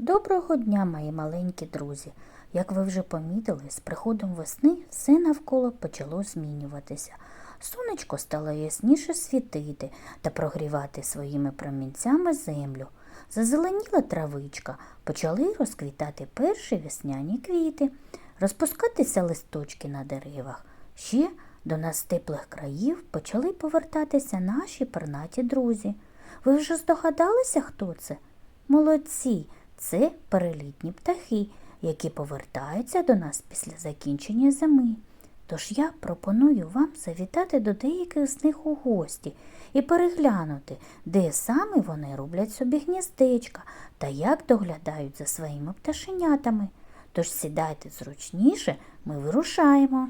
Доброго дня, мої маленькі друзі! Як ви вже помітили, з приходом весни все навколо почало змінюватися. Сонечко стало ясніше світити та прогрівати своїми промінцями землю. Зазеленіла травичка, почали розквітати перші весняні квіти, розпускатися листочки на деревах. Ще до нас теплих країв почали повертатися наші пернаті друзі. Ви вже здогадалися, хто це? Молодці, це перелітні птахи, які повертаються до нас після закінчення зими. Тож я пропоную вам завітати до деяких з них у гості і переглянути, де саме вони роблять собі гніздечка та як доглядають за своїми пташенятами. Тож сідайте зручніше, ми вирушаємо.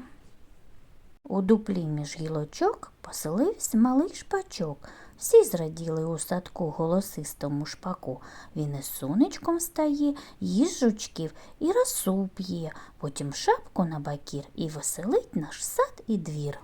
У дуплі між гілочок поселився малий шпачок. Всі зраділи у садку голосистому шпаку. Він із сонечком стає, їсть жучків і росу п'є, потім шапку на бакір і веселить наш сад і двір.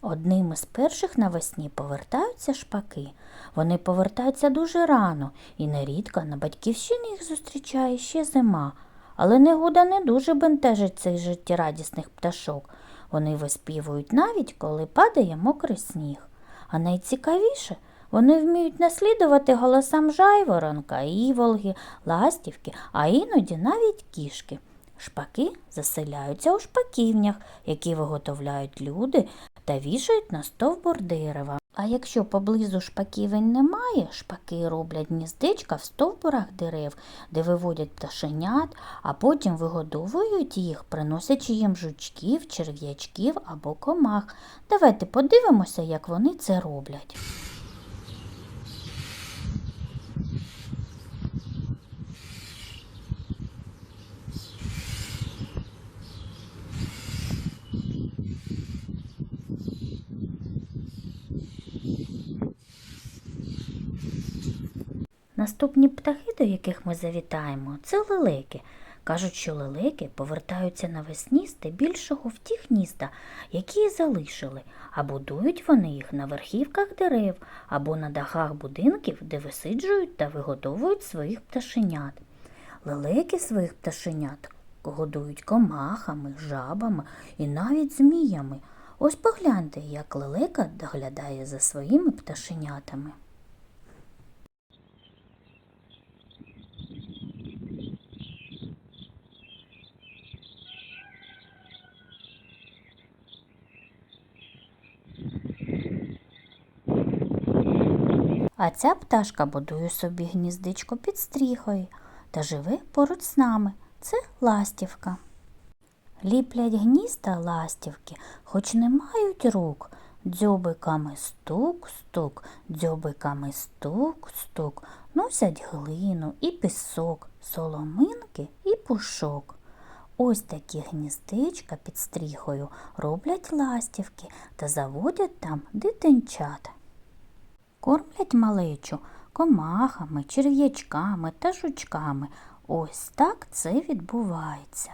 Одним із перших навесні повертаються шпаки. Вони повертаються дуже рано, і нерідко на батьківщині їх зустрічає ще зима. Але негода не дуже бентежить цих життєрадісних пташок. Вони виспівують навіть, коли падає мокрий сніг. А найцікавіше, вони вміють наслідувати голосам жайворонка, іволги, ластівки, а іноді навіть кішки. Шпаки заселяються у шпаківнях, які виготовляють люди та вішають на стовбур дерева. А якщо поблизу шпаківень немає, шпаки роблять гніздечка в стовбурах дерев, де виводять пташенят, а потім вигодовують їх, приносячи їм жучків, черв'ячків або комах. Давайте подивимося, як вони це роблять. Наступні птахи, до яких ми завітаємо, це лелеки. Кажуть, що лелеки повертаються навесні здебільшого в ті гнізда, які залишили, а будують вони їх на верхівках дерев або на дахах будинків, де висиджують та вигодовують своїх пташенят. Лелеки своїх пташенят годують комахами, жабами і навіть зміями. Ось погляньте, як лелека доглядає за своїми пташенятами. А ця пташка будує собі гніздечко під стріхою та живе поруч з нами. Це ластівка. Ліплять гнізда ластівки, хоч не мають рук. Дзьобиками стук-стук, дзьобиками стук-стук, носять глину і пісок, соломинки і пушок. Ось такі гніздечка під стріхою роблять ластівки та заводять там дитинчат. Кормлять малечу комахами, черв'ячками та жучками. Ось так це відбувається.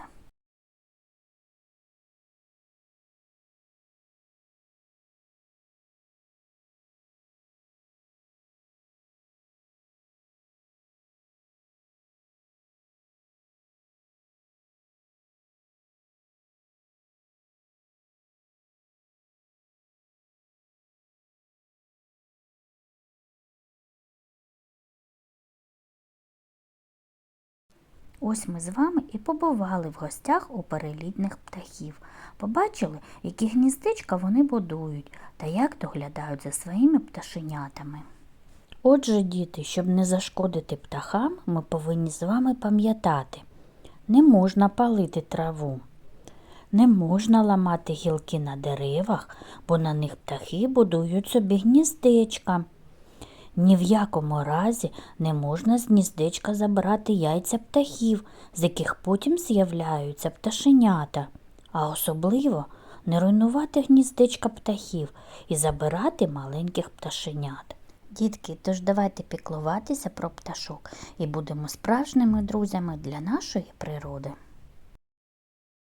Ось ми з вами і побували в гостях у перелітних птахів. Побачили, які гніздечка вони будують та як доглядають за своїми пташенятами. Отже, діти, щоб не зашкодити птахам, ми повинні з вами пам'ятати, не можна палити траву, не можна ламати гілки на деревах, бо на них птахи будують собі гніздечка. Ні в якому разі не можна з гніздечка забрати яйця птахів, з яких потім з'являються пташенята, а особливо не руйнувати гніздечка птахів і забирати маленьких пташенят. Дітки, тож давайте піклуватися про пташок і будемо справжніми друзями для нашої природи.